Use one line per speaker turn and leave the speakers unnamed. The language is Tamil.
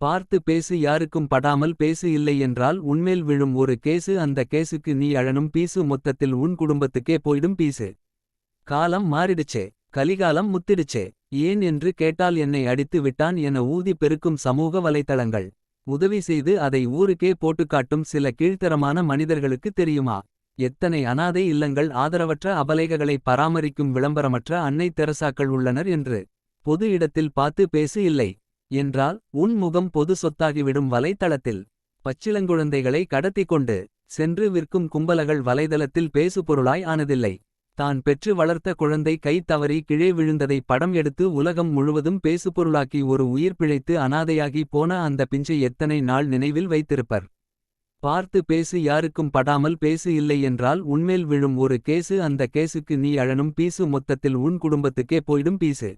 பார்த்து பேசு யாருக்கும் படாமல் பேசு இல்லை என்றால் உன்மேல் விழும் ஒரு கேசு அந்த கேசுக்கு நீ அழனும் பீசு மொத்தத்தில் உன் குடும்பத்துக்கே போயிடும் பீசு. காலம் மாறிடுச்சே கலிகாலம் முத்திடுச்சே ஏன் என்று கேட்டால் என்னை அடித்து விட்டான் என ஊதி பெருக்கும் சமூக வலைத்தளங்கள். உதவி செய்து அதை ஊருக்கே போட்டுக்காட்டும் சில கீழ்த்தரமான மனிதர்களுக்கு தெரியுமா. எத்தனை அனாதை இல்லங்கள் ஆதரவற்ற அபலைகளை பராமரிக்கும் விளம்பரமற்ற அன்னை தெரசாக்கள் உள்ளனர் என்று. பொது இடத்தில் பார்த்து பேசு இல்லை. என்றால் உன் முகம் பொது சொத்தாகிவிடும் வலைத்தளத்தில். பச்சிளங்குழந்தைகளை கடத்திக் கொண்டு. சென்று விற்கும் கும்பலகள் வலைதளத்தில் பேசுபொருளாய் ஆனதில்லை. தான் பெற்று வளர்த்த குழந்தை கை தவறி கிழே விழுந்ததை படம் எடுத்து உலகம் முழுவதும் பேசுபொருளாக்கி ஒரு உயிர் பிழைத்து அனாதையாகி போன அந்த பிஞ்சை எத்தனை நாள் நினைவில் வைத்திருப்பர். பார்த்து பேசு யாருக்கும் படாமல் பேசு இல்லை என்றால் உன்மேல் விழும் ஒரு கேசு அந்த கேசுக்கு நீ அழனும் பீசு மொத்தத்தில் உன் குடும்பத்துக்கே போயிடும் பீசு.